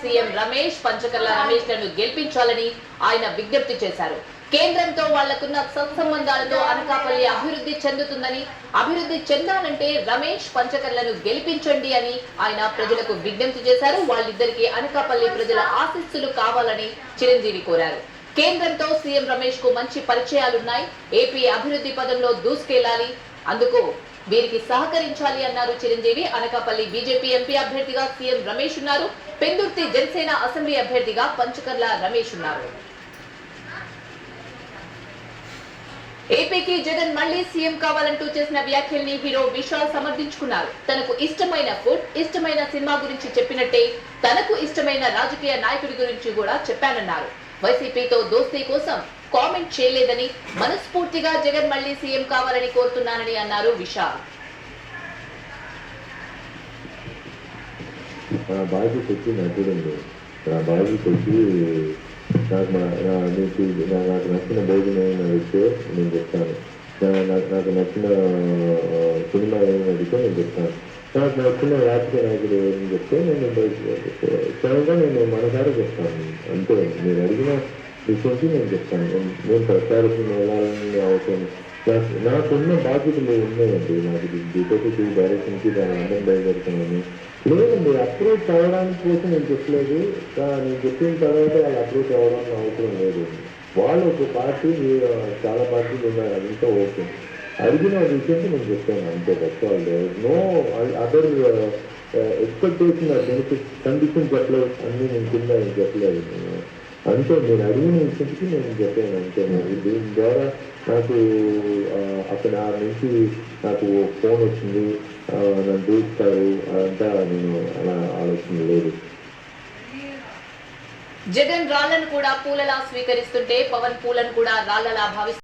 CM Ramesh Panchakarla రమేష్లను గెలిపించాలని ఆయన విజ్ఞప్తి చేశారు. కేంద్రంతో వాళ్ళకున్న సత్సంబంధాలతో అనకాపల్లి అభివృద్ధి చెందుతుందని అభివృద్ధి చెందాలంటే రమేష్ పంచకర్లను గెలిపించండి అని ఆయన ప్రజలకు విజ్ఞప్తి చేశారు. వాళ్ళిద్దరికీ అనకాపల్లి ప్రజల ఆశీస్సులు కావాలని చిరంజీవి కోరారు. కేంద్రంతో సీఎం రమేష్కు మంచి పరిచయాలున్నాయి. ఏపీ అభివృద్ధి పదంలో దూసుకెళ్ళాలి. అందుకు వీరికి సహకరించాలి అన్నారు చిరంజీవి. అనకాపల్లి బీజేపీ ఎంపీ అభ్యర్థిగా సీఎం రమేష్ ఉన్నారు. పెందుర్తి జనసేన అసెంబ్లీ అభ్యర్థిగా పంచకర్ల రమేష్ ఉన్నారు. ఏపీకి జగన్ మళ్ళీ సీఎం కావాలంటూ చేసిన వ్యాఖ్యల్ని హీరో విశాల్ సమర్థించుకున్నారు. తనకు ఇష్టమైన ఫుడ్ ఇష్టమైన సినిమా గురించి చెప్పినట్టే తనకు ఇష్టమైన రాజకీయ నాయకుడి గురించి కూడా చెప్పానన్నారు. వైసీపీతో దోస్తీ కోసం కామెంట్ చేయలేదని మనస్ఫూర్తిగా జగన్ మళ్ళీ సీఎం కావాలని కోరుతున్నానని అన్నారు విశాల్. నా బాధ్యత వచ్చి నాకు చూడండి నా బాధ్యత వచ్చి నాకు నీకు నాకు నచ్చిన భోజనం ఏమైనా అడిగితే నేను చెప్తాను. నాకు నాకు నచ్చిన సినిమా ఏమైనా అడిగితే నేను చెప్తాను. సార్ నచ్చిన రాజకీయ నాయకుడు అని చెప్తే నేను స్వయంగా నేను మనసారా చెప్తాను. అంతే మీరు అడిగిన విషయంకి నేను చెప్తాను. నేను- నేను వెళ్ళాలని అవసరం. నాకు నాకున్న బాధ్యతలు ఉన్నాయండి. నాకు డిటెక్టివ్ డైరెక్షన్కి దాని అందం బయలుదేరుతున్నాను. లేదండి అప్రూవ్ అవ్వడానికి కోసం నేను చెప్పలేదు. నేను చెప్పిన తర్వాత వాళ్ళు అప్రూవ్ అవ్వడానికి అవసరం లేదు. వాళ్ళు ఒక పార్టీ మీరు చాలా పార్టీలు ఉన్నారు. అదంతా ఓకే. అడిగిన విషయంకి నేను చెప్పాను అంతే తప్ప no other expectation benefit condition చెప్పలేదు అన్ని నేను కింద నేను చెప్పలేదు నేను. అంతే నేను అడిగిన విషయానికి నేను చెప్పాను అంతే. దీని ద్వారా నాకు ఆ, అక్కడ నుంచి నాకు ఫోన్ వచ్చింది. నన్ను చూస్తారు అదంతా నేను అలా ఆలోచన లేదు. జగన్ రాళ్ళను కూడా పూలలా స్వీకరిస్తుంటే పవన్ పూలను కూడా రాళ్ళలా భావిస్తున్నారు